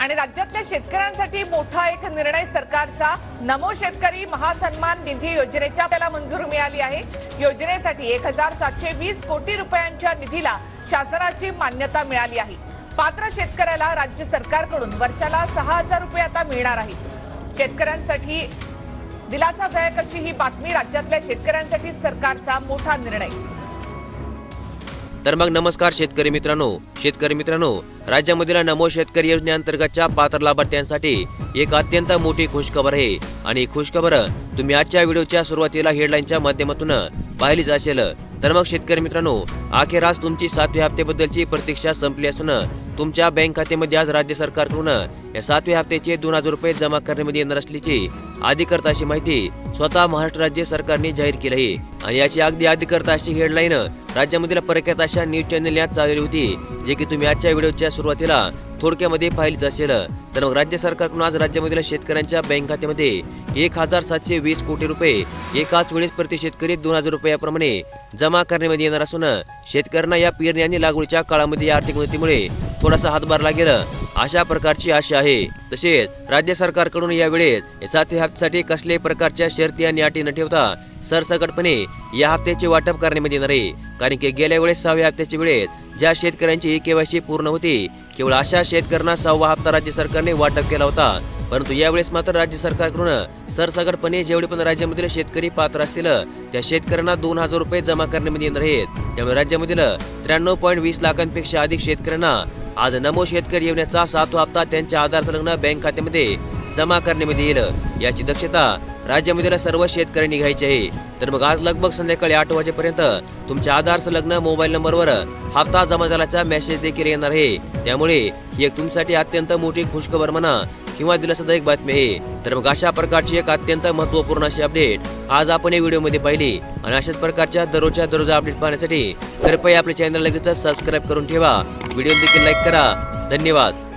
आणि राज्यातल्या शेतकऱ्यांसाठी मोठा एक निर्णय सरकारचा. नमो शेतकरी महासन्मान निधी योजनेच्या त्याला मंजूर मिळाली आहे. योजनेसाठी एक हजार सातशे वीस कोटी रुपयांच्या निधीला शासनाची मान्यता मिळाली आहे. पात्र शेतकऱ्याला राज्य सरकारकडून वर्षाला सहा हजार रुपये आता मिळणार आहे. शेतकऱ्यांसाठी दिलासादायक अशी ही बातमी राज्यातल्या शेतकऱ्यांसाठी सरकारचा मोठा निर्णय. तर मग नमस्कार शेतकरी मित्रांनो. शेतकरी मित्रांनो राज्यामधील नमो शेतकरी योजनेअंतर्गतच्या पात्र लाभार्थ्यांसाठी एक अत्यंत मोठी खुशखबर आहे. आणि खुशखबर तुम्ही आजच्या व्हिडिओच्या सुरुवातीला हेडलाईनच्या माध्यमातून पाहिलीच असेल तर मग शेतकरी मित्रांनो अखेर आज तुमची सातव्या हप्त्याबद्दलची प्रतीक्षा संपली असून तुमच्या बँक खात्यामध्ये आज राज्य सरकारकडून या सातव्या हप्त्याचे दोन हजार रुपये जमा करण्यामध्ये येणार असल्याची अधिकृत अशी माहिती स्वतः महाराष्ट्र राज्य सरकारने जाहीर केली आहे. आणि याची अगदी अधिकृत अशी हेडलाईन राज्यामधील प्रख्यात अशा न्यूज चॅनल यात चालली होती जे की तुम्ही आजच्या व्हिडिओच्या सुरुवातीला थोडक्यामध्ये पाहिलीच असेल. तर मग राज्य सरकारकडून आज राज्यामधील शेतकऱ्यांच्या बँक खात्यामध्ये एक हजार सातशे वीस कोटी रुपये एकाच वेळेस प्रति शेतकरी दोन हजार रुपयाप्रमाणे जमा करण्यामध्ये येणार असून शेतकऱ्यांना या पेरणी आणि लागवडीच्या काळामध्ये या आर्थिक मदतीमुळे थोडासा हातभार लागेल अशा प्रकारची आशा आहे. तसेच राज्य सरकारकडून यावेळेस या सातव्या हप्त्यासाठी कसल्याही प्रकारच्या शर्ती आणि अटी न ठेवता सरसकटपणे या हप्त्याचे वाटप करण्यामध्ये येणार आहे. कारण की गेल्या वेळेस सहाव्या हप्त्याच्या वेळेस ज्या शेतकऱ्यांची ही केवायसी पूर्ण होती केवळ अशा शेतकऱ्यांना सहावा हप्ता राज्य सरकारने वाटप केला होता. परंतु यावेळेस मात्र राज्य सरकारकडून सरसगटपणे जेवढे पण राज्यामधील शेतकरी पात्र असतील त्या शेतकऱ्यांना दोन हजार रुपये जमा करण्यामध्ये म्हणजे येणार आहेत. त्यामुळे राज्यामधील त्र्याण्णव पॉईंट वीस लाखांपेक्षा अधिक शेतकऱ्यांना आज नमो शेतकरी योजनेचा सातवा हप्ता त्यांच्या आधार संलग्न बँक खात्यामध्ये जमा करण्यामध्ये म्हणजे येईल. याची दक्षता राज्यामधील सर्व शेतकऱ्यांनी निघायचे आहे. तर मग आज लगभग संध्याकाळी आठ वाजेपर्यंत तुमच्या आधार संलग्न मोबाईल नंबरवर हप्ता जमा झाल्याचा मेसेज देखील येणार आहे. त्यामुळे ही एक तुमच्यासाठी अत्यंत मोठी खुशखबर म्हणा किंवा दिलासादायक बातमी आहे. तर मग अशा प्रकारची एक अत्यंत महत्त्वपूर्ण अशी अपडेट आज आपण या व्हिडिओमध्ये पाहिली. आणि अशाच प्रकारच्या दररोजच्या दररोज अपडेट पाहण्यासाठी कृपया आपल्या चॅनल लगेच सबस्क्राईब करून ठेवा. व्हिडिओ देखील लाईक करा. धन्यवाद.